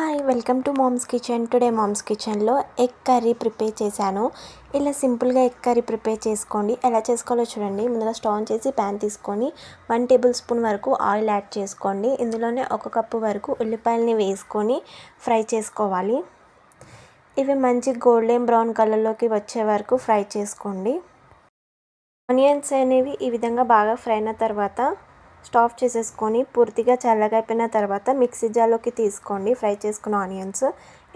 Hi welcome to mom's kitchen. Today mom's కిచెన్లో egg curry prepare చేశాను. ఇలా సింపుల్గా ఎగ్ కర్రీ ప్రిపేర్ చేసుకోండి. ఎలా చేసుకోవాలో చూడండి. ముందుగా స్టవ్ ఆన్ చేసి ప్యాన్ తీసుకొని వన్ టేబుల్ స్పూన్ వరకు ఆయిల్ యాడ్ చేసుకోండి. ఇందులోనే ఒక కప్పు వరకు ఉల్లిపాయలని వేసుకొని ఫ్రై చేసుకోవాలి. ఇవి మంచి గోల్డెన్ బ్రౌన్ కలర్లోకి వచ్చే వరకు ఫ్రై చేసుకోండి. ఆనియన్స్ అనేవి ఈ విధంగా బాగా ఫ్రై అయిన తర్వాత స్టాఫ్ చేసేసుకొని పూర్తిగా చల్లగైపోయిన తర్వాత మిక్సీ జార్లోకి తీసుకోండి. ఫ్రై చేసుకున్న ఆనియన్స్.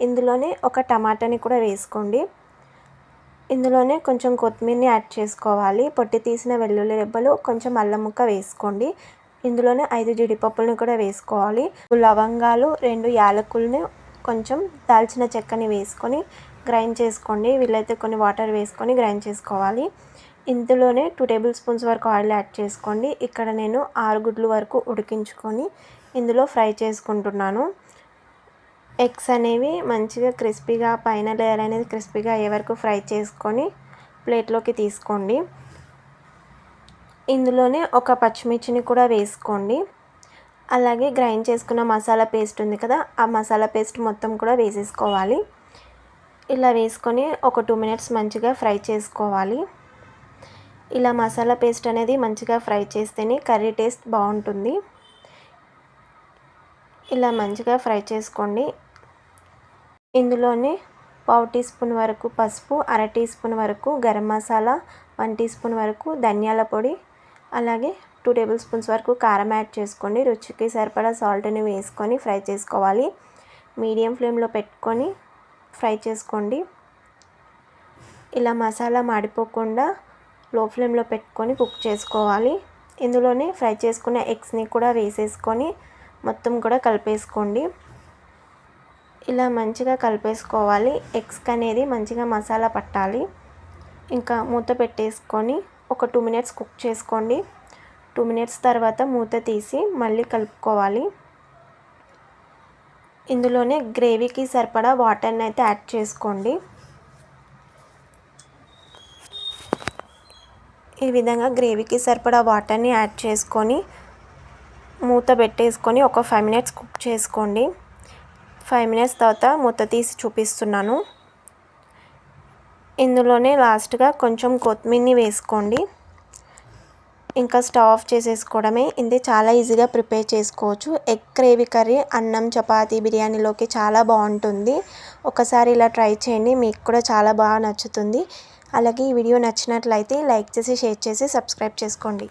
ఇందులోనే ఒక టమాటాని కూడా వేసుకోండి. ఇందులోనే కొంచెం కొత్తిమీరని యాడ్ చేసుకోవాలి. పొట్టి తీసిన వెల్లుల్లి రెబ్బలు కొంచెం అల్లం ముక్క వేసుకోండి. ఇందులోనే ఐదు జీడిపప్పులను కూడా వేసుకోవాలి. లవంగాలు రెండు యాలకుల్ని కొంచెం దాల్చిన చెక్కని వేసుకొని గ్రైండ్ చేసుకోండి. వీళ్ళైతే కొన్ని వాటర్ వేసుకొని గ్రైండ్ చేసుకోవాలి. ఇందులోనే టూ టేబుల్ స్పూన్స్ వరకు ఆయిల్ యాడ్ చేసుకోండి. ఇక్కడ నేను ఆరు గుడ్లు వరకు ఉడికించుకొని ఇందులో ఫ్రై చేసుకుంటున్నాను. ఎగ్స్ అనేవి మంచిగా క్రిస్పీగా పైన లేయర్ అనేది క్రిస్పీగా అయ్యే వరకు ఫ్రై చేసుకొని ప్లేట్లోకి తీసుకోండి. ఇందులోనే ఒక పచ్చిమిర్చిని కూడా వేసుకోండి. అలాగే గ్రైండ్ చేసుకున్న మసాలా పేస్ట్ ఉంది కదా ఆ మసాలా పేస్ట్ మొత్తం కూడా వేసేసుకోవాలి. ఇలా వేసుకొని ఒక టూ మినిట్స్ మంచిగా ఫ్రై చేసుకోవాలి. ఇలా మసాలా పేస్ట్ అనేది మంచిగా ఫ్రై చేస్తేనే కర్రీ టేస్ట్ బాగుంటుంది. ఇలా మంచిగా ఫ్రై చేసుకోండి. ఇందులోనే పావు టీ స్పూన్ వరకు పసుపు అర టీ స్పూన్ వరకు garam masala one teaspoon వరకు ధనియాల పొడి అలాగే టూ టేబుల్ స్పూన్స్ వరకు కారం యాడ్ చేసుకోండి. రుచికి సరిపడా సాల్ట్ని వేసుకొని ఫ్రై చేసుకోవాలి. మీడియం ఫ్లేమ్లో పెట్టుకొని ఫ్రై చేసుకోండి. ఇలా మసాలా మాడిపోకుండా లో ఫ్లేమ్లో పెట్టుకొని కుక్ చేసుకోవాలి. ఇందులోనే ఫ్రై చేసుకున్న ఎగ్స్ని కూడా వేసేసుకొని మొత్తం కూడా కలిపేసుకోండి. ఇలా మంచిగా కలిపేసుకోవాలి. ఎగ్స్కి అనేది మంచిగా మసాలా పట్టాలి. ఇంకా మూత పెట్టేసుకొని ఒక టూ మినిట్స్ కుక్ చేసుకోండి. టూ మినిట్స్ తర్వాత మూత తీసి మళ్ళీ కలుపుకోవాలి. ఇందులోనే గ్రేవీకి సరిపడా వాటర్ని అయితే యాడ్ చేసుకోండి. ఈ విధంగా గ్రేవీకి సరిపడా వాటర్ని యాడ్ చేసుకొని మూత పెట్టేసుకొని ఒక ఫైవ్ మినిట్స్ కుక్ చేసుకోండి. ఫైవ్ మినిట్స్ తర్వాత మూత తీసి చూపిస్తున్నాను. ఇందులోనే లాస్ట్గా కొంచెం కొత్తిమీరిని వేసుకోండి. ఇంకా స్టవ్ ఆఫ్ చేసేసుకోవడమే. ఇది చాలా ఈజీగా ప్రిపేర్ చేసుకోవచ్చు. ఎగ్ గ్రేవీ కర్రీ అన్నం చపాతీ బిర్యానీలోకి చాలా బాగుంటుంది. ఒకసారి ఇలా ట్రై చేయండి. మీకు కూడా చాలా బాగా నచ్చుతుంది. అలాగే ఈ వీడియో నచ్చినట్లయితే లైక్ చేసి షేర్ చేసి సబ్స్క్రైబ్ చేసుకోండి.